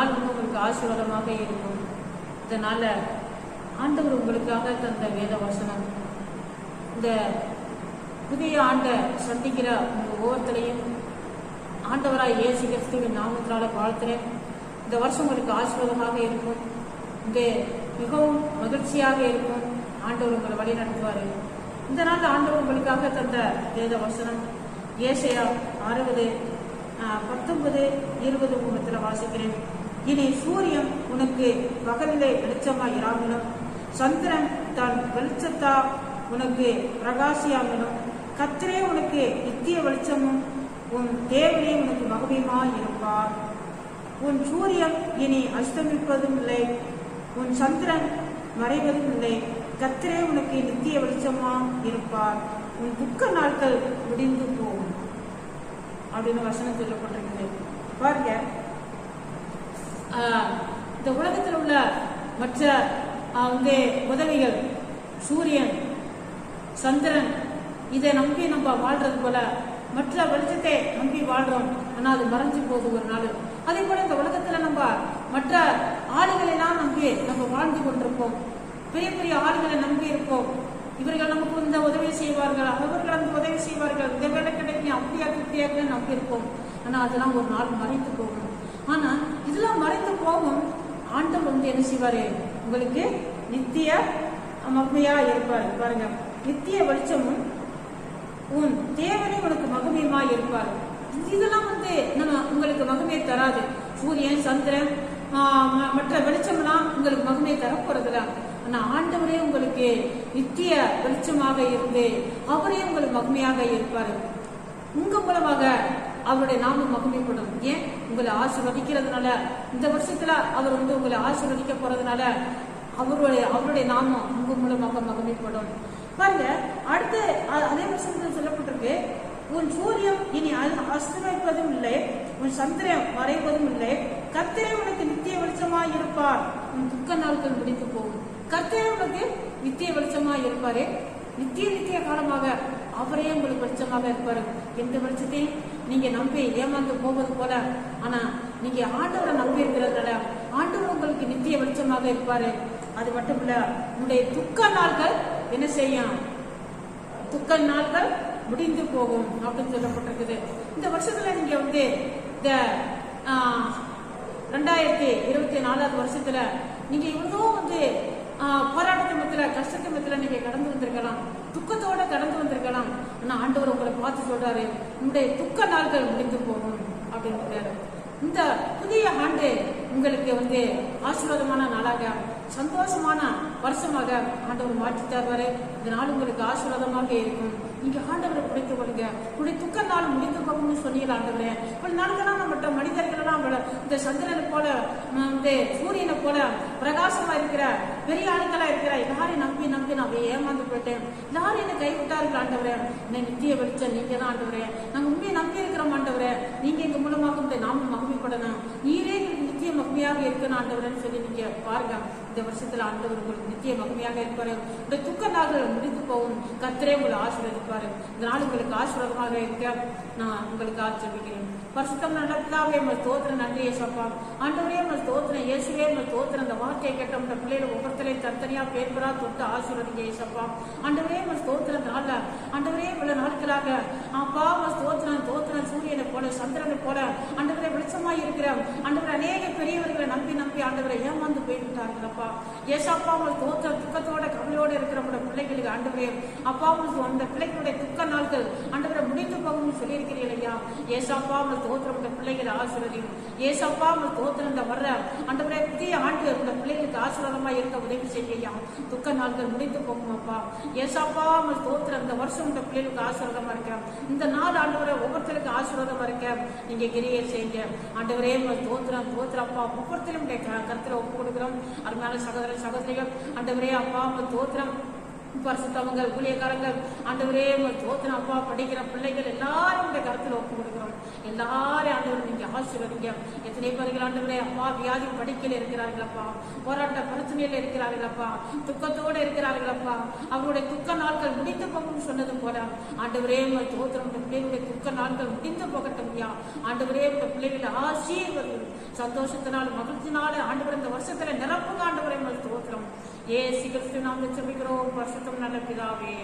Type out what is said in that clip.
நாள் வந்து உங்களுக்கு ஆசீர்வாதமாக இருக்கும். இதனால் ஆண்டவர் உங்களுக்காக தந்த வேத வசனம். இந்த புதிய ஆண்டை சந்திக்கிற உங்கள் ஒவ்வொருத்தரையும் ஆண்டவராக இயேசு கிறிஸ்துவின் நாமத்தினால வாழ்த்துறேன். இந்த வருஷம் உங்களுக்கு ஆசீர்வாதமாக இருக்கும். இங்கே மிகவும் மகிழ்ச்சியாக இருக்கும். ஆண்டவர் உங்களை வழி நடத்துவார். இந்த நாள் ஆண்டவர் உங்களுக்காக தந்த வேத வசனம். ஏசையா அறுபது பத்தொன்பது இருபது மூணத்தில் வாசிக்கிறேன். இனி சூரியன் உனக்கு பகலிலே வெளிச்சமாய் சந்திரன் தன் வெளிச்சத்தா உனக்கு பிரகாசியாமலும் கத்திரே உனக்கு நித்திய வெளிச்சமும் உன் தேவனே உனக்கு மகவியமாய் இருப்பார் உன் சூரியன் இனி அஸ்தமிப்பதும் இல்லை உன் சந்திரன் மறைவதும் இல்லை கத்திரே உனக்கு நித்திய வெளிச்சமா இருப்பார் உன் துக்க நாட்கள் முடிந்து போகும். அப்படின்னு வசனம் சொல்லப்பட்டிருக்குது. பாருங்க இந்த உலகத்தில் உள்ள மற்ற வந்து உதவிகள் சூரியன் சந்திரன் இதை நம்பி நம்ம வாழ்றது போல மற்ற வெளிச்சத்தை நம்பி வாழ்றோம். ஆனால் அது மறைஞ்சு போகுது ஒரு நாள். அதே போல இந்த உலகத்துல நம்ம மற்ற ஆடுகளை எல்லாம் நம்பி நம்ம வாழ்ந்து கொண்டிருப்போம். பெரிய பெரிய ஆளுகளை நம்பி இருப்போம். இவர்கள் நமக்கு இந்த உதவி செய்வார்கள் அவர்கள் அந்த உதவி செய்வார்கள். இந்த வேலை கிடைக்கும் அப்படியா இப்படியாக நம்பி இருப்போம். ஆனா அதெல்லாம் ஒரு நாள் மறைத்து போகணும் ஆனா எல்லாம் மறைந்து போகும். ஆண்டவர் வந்து என்ன செய்வாரு? உங்களுக்கு நித்திய மகிமையா இருப்பார். பாருங்க. நித்திய வெளிச்சமும் உன் தேவனே உனக்கு மகிமையுமா இருப்பார். இதெல்லாம் வந்து நம்ம உங்களுக்கு மகிமையை தராது. சூரியன் சந்திரன் மற்ற வெளிச்சம்லாம் உங்களுக்கு மகிமையை தரப்போறதுல ஆனா ஆண்டவரே உங்களுக்கு நித்திய வெளிச்சமாக இருந்து அவரே உங்களுக்கு மகிமையாக இருப்பார். உங்க மூலமாக அவருடைய நாமம் மகிமைப்படும். ஏன்? உங்களை ஆசீர்வதிக்கிறதுனால. இந்த வருஷத்துல அவர் வந்து உங்களை ஆசீர்வதிக்க போறதுனால அவருடைய அவருடைய நாமம் உங்க மூலமாக மகிமைப்படும். பாருங்க அடுத்து அதே வருஷத்துல சொல்லப்பட்டிருக்கு உன் சூரியன் இனி அ- அஸ்தமிப்பதும் இல்லை உன் சந்திரன் மறைவதும் இல்லை. கத்திரை உனக்கு நித்திய வெளிச்சமா இருப்பார். உன் துக்க நாட்கள் முடிந்து போகும். கத்திரை உனக்கு நித்திய வெளிச்சமா இருப்பாரு. நித்திய நித்திய காலமாக அவரே வெளிச்சமாக இருப்பாரு. எந்த வெளிச்சத்தையும் நீங்க நம்பி ஏமாந்து போவது போல. ஆனா நீங்க ஆண்டவரை நம்பி இருக்கிறதுனால ஆண்டவர் உங்களுக்கு நித்திய வெளிச்சமாக இருப்பாரு. அது மட்டும் இல்ல உங்களுடைய துக்க நாள்கள் என்ன செய்யும்? துக்க நாள்கள் முடிந்து போகும் அப்படின்னு சொல்லப்பட்டிருக்குது. இந்த வருஷத்துல நீங்க வந்து இந்த ரெண்டாயிரத்தி இருபத்தி நாலாவது வருஷத்துல நீங்க இவ்வளோ வந்து போராட்டத்தை மத்தியில கஷ்டத்தை மத்தியில நீங்க கடந்து வந்திருக்கலாம். துக்கத்தோட கடந்து வந்திருக்கலாம். ஆனா ஆண்டவர் உங்களை பார்த்து சொல்றாரு உங்களுடைய துக்க நாட்கள் முடிந்து போகும் அப்படின்னு சொல்றாரு. இந்த புதிய ஆண்டு உங்களுக்கு வந்து ஆசீர்வாதமான நாளாக சந்தோஷமான வருஷமாக ஆண்டவர் மாற்றி தருவாரு இந்த நாள் உங்களுக்கு ஆசீர்வாதமாக இருக்கும். நீங்க ஆண்டவரை குடித்து கொள்ளுங்க. உங்களுடைய துக்க நாள் முடித்து போகும்னு சொன்னீங்க ஆண்டவரே. இப்படி நாட்கள்லாம் நம்மகிட்ட மனிதர்களெல்லாம் இந்த சந்திரனை போல இந்த சூரியனை போல பிரகாசமா இருக்கிற பெரிய ஆளுங்களா இருக்கிற எல்லாரையும் நம்பி நம்பி நான் அப்படியே ஏமாந்து போயிட்டேன். எல்லாரும் என்ன கைவிட்டார்கள் ஆண்டவரே. என்ன நித்திய வெளிச்சம் நீங்க தான் ஆண்டவரே. நாங்க உண்மையை நம்பி இருக்கிறோம் ஆண்டவரே. நீங்க எங்க மூலமாக இந்த நாம மகிமைப்படணும் நீ மகிமையாக இருக்கணும் ஆண்டவரன்னு சொல்லி நீங்க பாருங்க. இந்த வருஷத்துல ஆண்டவர் உங்களுக்கு நித்திய மகிமையாக இருப்பாரு. இந்த துக்க நாள்கள் முடிந்து போகும். கத்திரே உங்களை ஆசீர்வதிப்பாரு. இந்த நாள் உங்களுக்கு ஆசீர்வாதமாக இருக்க நான் உங்களுக்கு ஆச்சரிக்கிறேன். பரிசுத்தம் நடத்தாவே உங்கள் தோத்திர நன்றி ஏசப்பா. ஆண்டவரே உங்கள் தோத்திரம் இயேசுவே உங்கள் தோத்திரம் அந்த வார்த்தையை கேட்ட உங்கள் பிள்ளைகள் ஒவ்வொருத்தரையும் தனித்தனியா பேர்பரா தொட்டு ஆசீர்வதிங்க ஏசப்பா. ஆண்டவரே உங்கள் தோத்திரம் நாள்ல. ஆண்டவரே இவ்வளவு நாட்களாக. அப்பா உங்கள் தோத்திரம் தோத்திரம் சூரியனை சந்திரனை போல ஆண்டவரை வெளிச்சமாய் இருக்கிற ஆண்டவரே அநேக பெரியவர்களை நம்பி நம்பி ஆண்டவரை ஏமாந்து போய்விட்டார்களப்பா ஏசப்பா உங்கள் தோற்ற துக்கத்தோட கவலையோட இருக்கிற பிள்ளைகளுக்கு ஆண்டவரே அப்பா உங்களுக்கு அந்த பிள்ளைகளுடைய துக்க நாட்கள் ஆண்டவரை முடிந்து போகும்னு சொல்லியிருக்கிறீர்கள் ஐயா. ஏசப்பா உங்கள் தோத்திரம் உங்க பிள்ளைகளை ஆசிரியர் ஏசப்பா உங்கள் தோத்திரம் இந்த வர்ற ஆண்டவரை புதிய ஆண்டு உங்க பிள்ளைகளுக்கு ஆசீர்வாதமாக இருக்க உதவி செய்யா துக்க நாட்கள் முடிந்து போகும் அப்பா. ஏசப்பா உங்கள் தோத்துற இந்த வருஷம் இந்த பிள்ளைகளுக்கு ஆசீர்வாதமாக இருக்க? இந்த நாள் ஆண்டவரை ஒவ்வொருத்தருக்கு ஆசீர்வாதமாக இருக்க? நீங்க கிரியை செய்யுங்க. ஆண்டவரே உங்கள் தோத்திரம் தோத்துற அப்பா. ஒவ்வொருத்தரும் உடைய கருத்துல ஒப்பு கொடுக்குறோம். அருமையான சகோதர சகோதரிகள் ஆண்டவரே அப்பா உங்கள் தோத்திரம் பரிசுத்தவங்கள் ஊழியக்காரங்கள் ஆண்டவரே உங்கள் அப்பா படிக்கிற பிள்ளைகள் எல்லாரும் உடைய கருத்தில் ஒப்பு கொடுக்கிறோம். எல்லாரும் ஆண்டவர் நீங்க ஆசீர்வதிங்க. எத்தனை பேர்கள் ஆண்டவரே அப்பா வியாதி படுக்கையில் இருக்கிறார்களப்பா போராட்ட பிரச்சனையில் இருக்கிறார்களப்பா துக்கத்தோடு இருக்கிறார்களப்பா அவருடைய துக்க நாட்கள் முடிந்து போகும் சொன்னது போல ஆண்டவரே உங்கள் தோத்திரம் பிள்ளைகளுடைய துக்க நாட்கள் முடிந்து போகட்டும் ஐயா ஆண்டவரே உங்க பிள்ளைகளை ஆசீர்வதி சந்தோஷத்தினால மகிழ்ச்சினால ஆண்டவர் இந்த வருஷத்துல நிரப்புங்க ஆண்டவரே உங்கள் தோத்திரம் ஏ கிறிஸ்து நாம் செபிக்கிறோம் பரிசுத்தம் நல்ல பிதாவே.